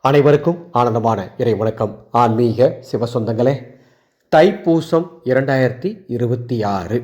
அனைவருக்கும் ஆனந்தமான இறை வணக்கம். ஆன்மீக சிவசொந்தங்களே தைப்பூசம் இரண்டாயிரத்தி இருபத்தி ஆறு.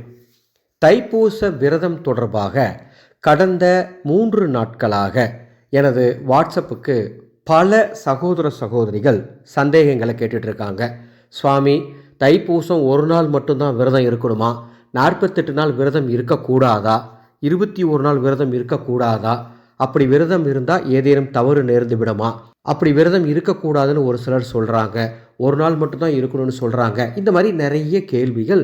தைப்பூச விரதம் தொடர்பாக கடந்த மூன்று நாட்களாக எனது வாட்ஸ்அப்புக்கு பல சகோதர சகோதரிகள் சந்தேகங்களை கேட்டுட்ருக்காங்க. சுவாமி தைப்பூசம் ஒரு நாள் மட்டும்தான் விரதம் இருக்கணுமா? நாற்பத்தெட்டு நாள் விரதம் இருக்கக்கூடாதா? இருபத்தி ஒரு நாள் விரதம் இருக்கக்கூடாதா? அப்படி விரதம் இருந்தால் ஏதேனும் தவறு நேர்ந்து விடுமா? அப்படி விரதம் இருக்கக்கூடாதுன்னு ஒரு சிலர் சொல்கிறாங்க ஒரு நாள் மட்டும்தான் இருக்கணும்னு சொல்கிறாங்க இந்த மாதிரி நிறைய கேள்விகள்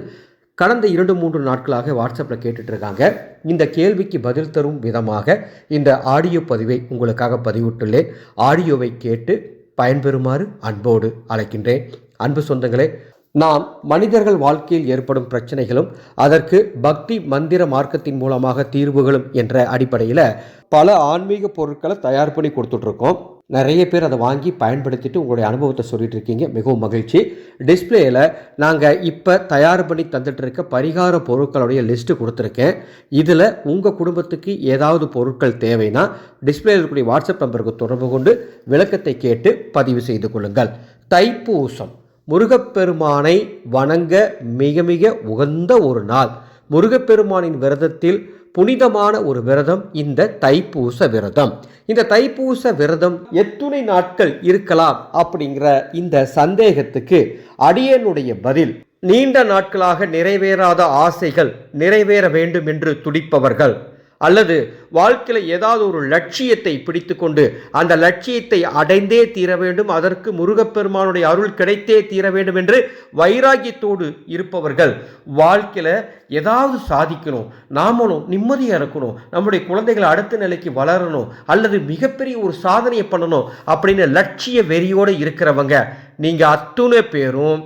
கடந்த இரண்டு மூன்று நாட்களாக வாட்ஸ்அப்பில் கேட்டுட்ருக்காங்க இந்த கேள்விக்கு பதில் தரும் விதமாக இந்த ஆடியோ பதிவை உங்களுக்காக பதிவிட்டுள்ளேன். ஆடியோவை கேட்டு பயன்பெறுமாறு அன்போடு அழைக்கின்றேன். அன்பு சொந்தங்களே நாம் மனிதர்கள் வாழ்க்கையில் ஏற்படும் பிரச்சனைகளும் அதற்கு பக்தி மந்திர மார்க்கத்தின் மூலமாக தீர்வுகளும் என்ற அடிப்படையில் பல ஆன்மீக பொருட்களை தயார் பண்ணி கொடுத்துட்ருக்கோம் நிறைய பேர் அதை வாங்கி பயன்படுத்திட்டு உங்களுடைய அனுபவத்தை சொல்லிட்டு இருக்கீங்க. மிகவும் மகிழ்ச்சி. டிஸ்பிளேயில் நாங்கள் இப்போ தயார் பண்ணி தந்துட்டு இருக்க பரிகார பொருட்களுடைய லிஸ்ட்டு கொடுத்துருக்கேன். இதில் உங்கள் குடும்பத்துக்கு ஏதாவது பொருட்கள் தேவைன்னா டிஸ்பிளேயில் இருக்கக்கூடிய வாட்ஸ்அப் நம்பருக்கு தொடர்பு கொண்டு விளக்கத்தை கேட்டு பதிவு செய்து கொள்ளுங்கள். தைப்பூசம். முருகப்பெருமானை வணங்க மிக மிக உகந்த ஒரு நாள். முருகப்பெருமானின் விரதத்தில் புனிதமான ஒரு விரதம் இந்த தைப்பூச விரதம். இந்த தைப்பூச விரதம் எத்துணை நாட்கள் இருக்கலாம் அப்படிங்கிற இந்த சந்தேகத்துக்கு அடியனுடைய பதில் நீண்ட நாட்களாக நிறைவேறாத ஆசைகள் நிறைவேற வேண்டும் என்று துடிப்பவர்கள். அல்லது வாழ்க்கையில் ஏதாவது ஒரு லட்சியத்தை பிடித்துக்கொண்டு அந்த லட்சியத்தை அடைந்தே தீர வேண்டும் அதற்கு முருகப்பெருமானுடைய அருள் கிடைத்தே தீர வேண்டும் என்று வைராகியத்தோடு இருப்பவர்கள் வாழ்க்கையில் ஏதாவது சாதிக்கணும் நாமளும் நிம்மதியாக இருக்கணும் நம்முடைய குழந்தைகள் அடுத்த நிலைக்கு வளரணும் அல்லது மிகப்பெரிய ஒரு சாதனையை பண்ணணும் அப்படின்னு லட்சிய வெறியோடு இருக்கிறவங்க நீங்கள் அத்துணை பேரும்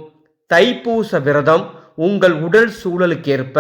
தைப்பூச விரதம் உங்கள் உடல் சூழலுக்கேற்ப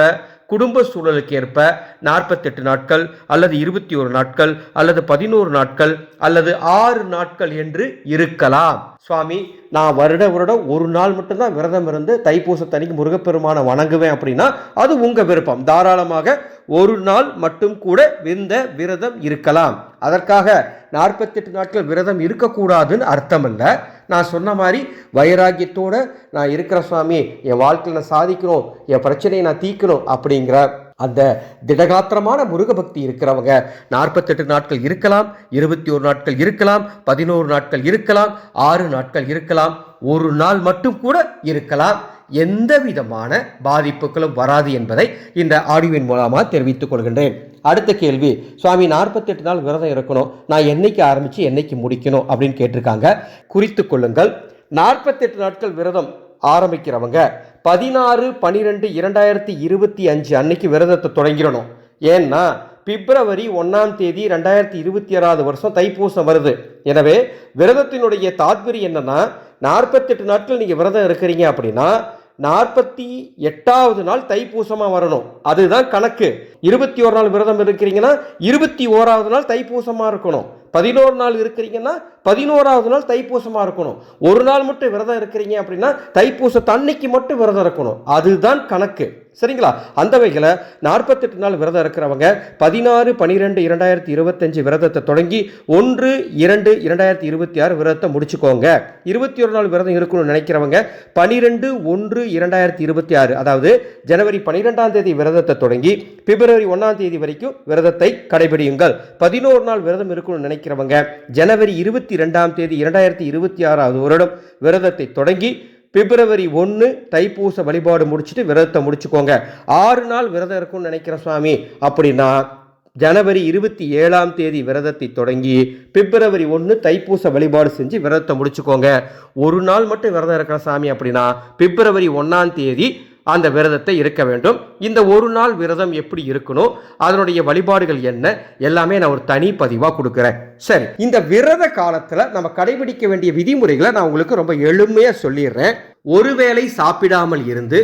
குடும்ப சூழலுக்கு ஏற்ப நாற்பத்தெட்டு நாட்கள் அல்லது இருபத்தி ஒரு நாட்கள் அல்லது பதினோரு நாட்கள் அல்லது ஆறு நாட்கள் என்று இருக்கலாம். சுவாமி நான் வருட வருடம் ஒரு நாள் மட்டும்தான் விரதம் இருந்து தைப்பூசத்தன்னைக்கு முருகப்பெருமானை வணங்குவேன் அப்படின்னா அது உங்கள் விருப்பம். தாராளமாக ஒரு நாள் மட்டும் கூட இந்த விரதம் இருக்கலாம். அதற்காக நாற்பத்தெட்டு நாட்கள் விரதம் இருக்கக்கூடாதுன்னு அர்த்தம் இல்லை நான் சொன்ன மாதிரி வைராக்கியத்தோடு நான் இருக்கிற சுவாமி என் வாழ்க்கையில் நான் சாதிக்கணும் என் பிரச்சனையை நான் தீர்க்கணும் அப்படிங்கிற அந்த திடகாத்திரமான முருகபக்தி இருக்கிறவங்க நாற்பத்தெட்டு நாட்கள் இருக்கலாம் இருபத்தி ஒரு நாட்கள் இருக்கலாம் பதினோரு நாட்கள் இருக்கலாம் ஆறு நாட்கள் இருக்கலாம் ஒரு நாள் மட்டும் கூட இருக்கலாம். எந்த விதமான பாதிப்புகளும் வராது என்பதை இந்த ஆடியோவின் மூலமாக தெரிவித்துக் கொள்கின்றேன். அடுத்த கேள்வி சுவாமி நாற்பத்தெட்டு நாள் விரதம் இருக்கணும். நான் என்னைக்கு ஆரம்பித்து என்னைக்கு முடிக்கணும்? அப்படின்னு கேட்டிருக்காங்க. குறித்து கொள்ளுங்கள். நாற்பத்தெட்டு நாட்கள் விரதம் ஆரம்பிக்கிறவங்க பதினாறு பனிரெண்டு இரண்டாயிரத்தி இருபத்தி அஞ்சு அன்னைக்கு விரதத்தை தொடங்கிடணும். ஏன்னா பிப்ரவரி ஒன்றாம் தேதி ரெண்டாயிரத்தி இருபத்தி ஆறாவது வருஷம் தைப்பூசம் வருது. எனவே விரதத்தினுடைய தாத்பரியம் என்னன்னா நாற்பத்தெட்டு நாட்கள் நீங்கள் விரதம் இருக்கிறீங்க அப்படின்னா நாற்பத்தி எட்டாவது நாள் தைப்பூசமாக வரணும். அதுதான் கணக்கு. இருபத்தி ஒரு நாள் விரதம் இருக்கிறீங்கன்னா இருபத்தி ஓராவது நாள் தைப்பூசமாக இருக்கணும். பதினோரு நாள் இருக்கிறீங்கன்னா பதினோராவது நாள் தைப்பூசமாக இருக்கணும். ஒரு நாள் மட்டும் விரதம் இருக்கிறீங்க அப்படின்னா தைப்பூச தன்னைக்கு மட்டும் விரதம் இருக்கணும். அதுதான் கணக்கு. சரிங்களா? அந்த வகையில் நாற்பத்தெட்டு நாள் விரதம் இருக்கிறவங்க பதினாறு பனிரெண்டு இரண்டாயிரத்தி இருபத்தஞ்சு விரதத்தை தொடங்கி ஒன்று இரண்டு இரண்டாயிரத்தி இருபத்தி ஆறு விரதத்தை முடிச்சுக்கோங்க. இருபத்தி ஒரு நாள் விரதம் இருக்கணும்னு நினைக்கிறவங்க பனிரெண்டு ஒன்று இரண்டாயிரத்தி இருபத்தி ஆறு அதாவது ஜனவரி பனிரெண்டாம் தேதி விரதத்தை தொடங்கி பிப்ரவரி ஒன்றாம் தேதி வரைக்கும் விரதத்தை கடைபிடியுங்கள். பதினோரு நாள் விரதம் இருக்கணும்னு நினைக்கிறவங்க ஜனவரி இருபத்தி ரெண்டாம் தேதி இரண்டாயிரத்தி இருபத்தி ஆறாவது வருடம் விரதத்தை தொடங்கி பிப்ரவரி ஒன்று தைப்பூச வழிபாடு முடிச்சுட்டு விரதத்தை முடிச்சுக்கோங்க. ஆறு நாள் விரதம் இருக்கும்னு நினைக்கிற சுவாமி அப்படின்னா ஜனவரி இருபத்தி ஏழாம் தேதி விரதத்தை தொடங்கி பிப்ரவரி ஒன்று தைப்பூச வழிபாடு செஞ்சு விரதத்தை முடிச்சுக்கோங்க. ஒரு நாள் மட்டும் விரதம் இருக்கிற சாமி அப்படின்னா பிப்ரவரி ஒன்றாம் தேதி அந்த விரதத்தை இருக்க வேண்டும். இந்த ஒரு நாள் விரதம் எப்படி இருக்கணும்? அதனுடைய வழிபாடுகள் என்ன? எல்லாமே நான் ஒரு தனி பதிவாக கொடுக்குறேன். சரி இந்த விரத காலத்தில் நம்ம கடைபிடிக்க வேண்டிய விதிமுறைகளை நான் உங்களுக்கு ரொம்ப எளிமையாக சொல்லிடுறேன். ஒரு வேளை சாப்பிடாமல் இருந்து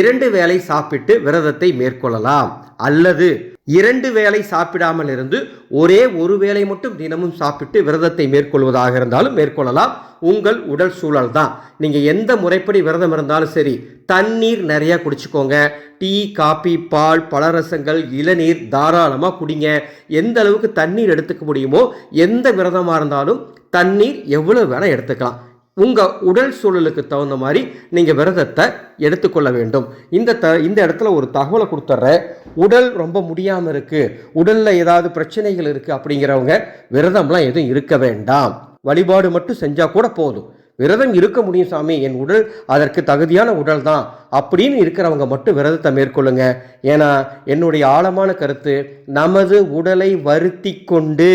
இரண்டு வேளை சாப்பிட்டு விரதத்தை மேற்கொள்ளலாம். அல்லது இரண்டு வேளை சாப்பிடாமல் இருந்து ஒரே ஒரு வேளை மட்டும் தினமும் சாப்பிட்டு விரதத்தை மேற்கொள்வதாக இருந்தாலும் மேற்கொள்ளலாம். உங்கள் உடல் சூழல் தான். நீங்கள் எந்த முறைப்படி விரதம் இருந்தாலும் சரி தண்ணீர் நிறையா குடிச்சுக்கோங்க. டீ காபி பால் பழரசங்கள் இளநீர் தாராளமாக குடிங்க. எந்த அளவுக்கு தண்ணீர் எடுத்துக்க முடியுமோ எந்த விரதமாக இருந்தாலும் தண்ணீர் எவ்வளோ வேணால் எடுத்துக்கலாம். உங்கள் உடல் சூழலுக்கு தகுந்த மாதிரி நீங்கள் விரதத்தை எடுத்துக்கொள்ள வேண்டும். இந்த த இந்த இடத்துல ஒரு தகவலை கொடுத்துட்றேன் உடல் ரொம்ப முடியாமல் இருக்குது உடலில் ஏதாவது பிரச்சனைகள் இருக்குது அப்படிங்கிறவங்க விரதம்லாம் எதுவும் இருக்க வேண்டாம். வழிபாடு மட்டும் செஞ்சால் கூட போதும். விரதம் இருக்க முடியும் சாமி. என் உடல் அதற்கு தகுதியான உடல் தான் அப்படின்னு இருக்கிறவங்க மட்டும் விரதத்தை மேற்கொள்ளுங்க. ஏன்னா என்னுடைய ஆழமான கருத்து நமது உடலை வருத்தி கொண்டு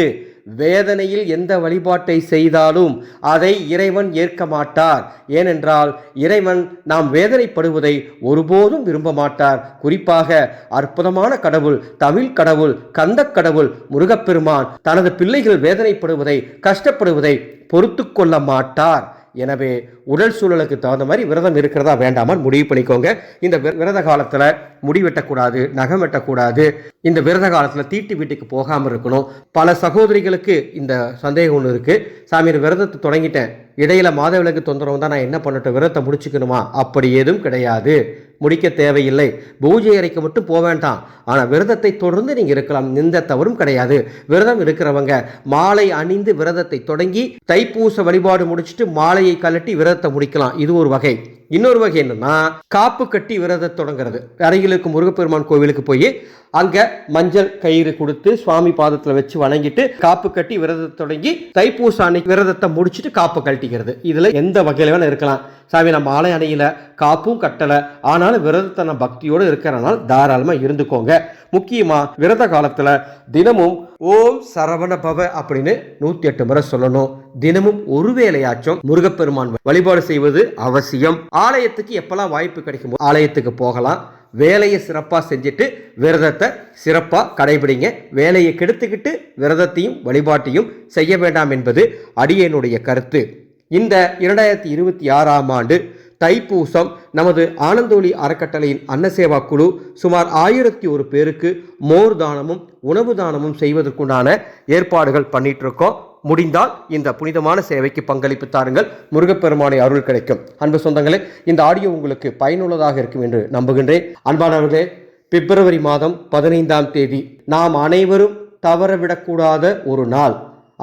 வேதனையில் எந்த வழிபாட்டை செய்தாலும் அதை இறைவன் ஏற்க மாட்டார். ஏனென்றால் இறைவன் நாம் வேதனைப்படுவதை ஒருபோதும் விரும்ப மாட்டார். குறிப்பாக அற்புதமான கடவுள் தமிழ் கடவுள் கந்தக் கடவுள் முருகப்பெருமான் தனது பிள்ளைகள் வேதனைப்படுவதை கஷ்டப்படுவதை பொறுத்து கொள்ள மாட்டார். எனவே உடல் சூழலுக்கு தகுந்த மாதிரி விரதம் இருக்கிறதா வேண்டாமான்னு முடிவு பண்ணிக்கோங்க. இந்த விரத காலத்தில் முடி வெட்டக்கூடாது நகம் வெட்டக்கூடாது இந்த விரத காலத்தில் தீட்டு வீட்டுக்கு போகாமல் இருக்கணும். பல சகோதரிகளுக்கு இந்த சந்தேகம் ஒன்று இருக்குது சாமி விரதத்தை தொடங்கிட்டேன். இடையில மாதவிளக்கு தொந்தரவு தான் நான் என்ன பண்ணட்டும் விரதத்தை முடிச்சுக்கணுமா? அப்படி ஏதும் கிடையாது. முடிக்க தேவையில்லை. பூஜை அறைக்கு மட்டும் போக வேண்டாம். ஆனால் விரதத்தை தொடர்ந்து நீங்கள் இருக்கலாம். எந்த தவறும் கிடையாது. விரதம் இருக்கிறவங்க மாலை அணிந்து விரதத்தை தொடங்கி தைப்பூச வழிபாடு முடிச்சுட்டு மாலையை கழட்டி விரதத்தை முடிக்கலாம். இது ஒரு வகை. இன்னொரு வகை என்னன்னா காப்பு கட்டி விரதம் தொடங்குறது. அருகில் இருக்கும் முருகப்பெருமான் கோவிலுக்கு போய் அங்க மஞ்சள் கயிறு கொடுத்து சுவாமி பாதத்தில் வச்சு வணங்கிட்டு காப்பு கட்டி விரதம் தொடங்கி தைப்பூச அன்னைக்கு விரதத்தை முடிச்சுட்டு காப்பு கழட்டிக்கிறது. இதுல எந்த வகையில வேணா இருக்கலாம். சாமி நம்ம ஆலை அணையில காப்பும் கட்டலை. ஆனாலும் விரதத்தன பக்தியோடு இருக்கிறனால தாராளமாக இருந்துக்கோங்க. முக்கியமாக விரத காலத்தில் தினமும் ஓம் சரவண பவ அப்படின்னு நூற்றி எட்டு முறை சொல்லணும். தினமும் ஒரு வேலையாச்சும் முருகப்பெருமான் வழிபாடு செய்வது அவசியம். ஆலயத்துக்கு எப்பெல்லாம் வாய்ப்பு கிடைக்கும் ஆலயத்துக்கு போகலாம். வேலையை சிறப்பாக செஞ்சுட்டு விரதத்தை சிறப்பாக கடைபிடிங்க. வேலையை கெடுத்துக்கிட்டு விரதத்தையும் வழிபாட்டையும் செய்ய வேண்டாம் என்பது அடியனுடைய கருத்து. இந்த இரண்டாயிரத்தி இருபத்தி ஆறாம் ஆண்டு தைப்பூசம் நமது ஆனந்தோலி அறக்கட்டளையின் அன்னசேவா குழு சுமார் ஆயிரத்தி ஒரு பேருக்கு மோர் தானமும் உணவு தானமும் செய்வதற்குண்டான ஏற்பாடுகள் பண்ணிட்டு இருக்கோம் முடிந்தால் இந்த புனிதமான சேவைக்கு பங்களிப்பு தாருங்கள். முருகப்பெருமானை அருள் கிடைக்கும். அன்பு சொந்தங்களே இந்த ஆடியோ உங்களுக்கு பயனுள்ளதாக இருக்கும் என்று நம்புகின்றேன். அன்பானவர்களே பிப்ரவரி மாதம் பதினைந்தாம் தேதி நாம் அனைவரும் தவறவிடக்கூடாத ஒரு நாள்.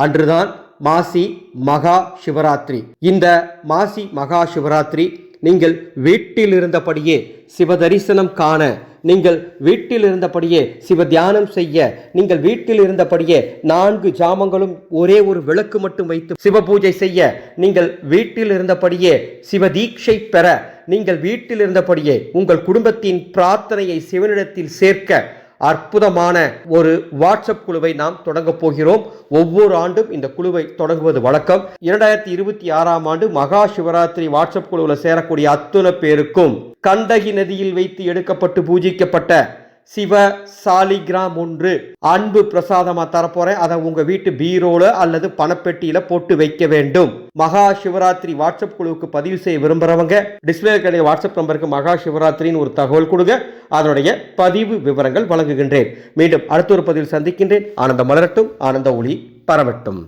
அன்றுதான் மாசி மகா சிவராத்திரி. இந்த மாசி மகா சிவராத்திரி நீங்கள் வீட்டில் இருந்தபடியே சிவ தரிசனம் காண நீங்கள் வீட்டில் இருந்தபடியே சிவ தியானம் செய்ய நீங்கள் வீட்டில் இருந்தபடியே நான்கு ஜாமங்களும் ஒரே ஒரு விளக்கு மட்டும் வைத்து சிவ பூஜை செய்ய நீங்கள் வீட்டில் இருந்தபடியே சிவ தீட்சை பெற நீங்கள் வீட்டில் இருந்தபடியே உங்கள் குடும்பத்தின் பிரார்த்தனையை சிவனிடத்தில் சேர்க்க அற்புதமான ஒரு வாட்ஸ்அப் குழுவை நாம் தொடங்க போகிறோம். ஒவ்வொரு ஆண்டும் இந்த குழுவை தொடங்குவது வழக்கம். இரண்டாயிரத்தி இருபத்தி ஆறாம் ஆண்டு மகா சிவராத்திரி வாட்ஸ்அப் குழுவில் சேரக்கூடிய அத்துணை பேருக்கும் கண்டகி நதியில் வைத்து எடுக்கப்பட்டு பூஜிக்கப்பட்ட சிவ சாலிகிராம் ஒன்று அன்பு பிரசாதமா தரப்போறேன். அதை உங்க வீட்டு பீரோல அல்லது பணப்பெட்டியில போட்டு வைக்க வேண்டும். மகா சிவராத்திரி வாட்ஸ்அப் குழுவுக்கு பதிவு செய்ய விரும்புறவங்க டிஸ்பிளே கிடையாது வாட்ஸ்அப் நம்பருக்கு மகா சிவராத்திரின்னு ஒரு தகவல் கொடுங்க. அதனுடைய பதிவு விவரங்கள் வழங்குகின்றேன். மீண்டும் அடுத்த ஒரு பதிவில் சந்திக்கின்றேன். ஆனந்த மலரட்டும். ஆனந்த ஒளி பரவட்டும்.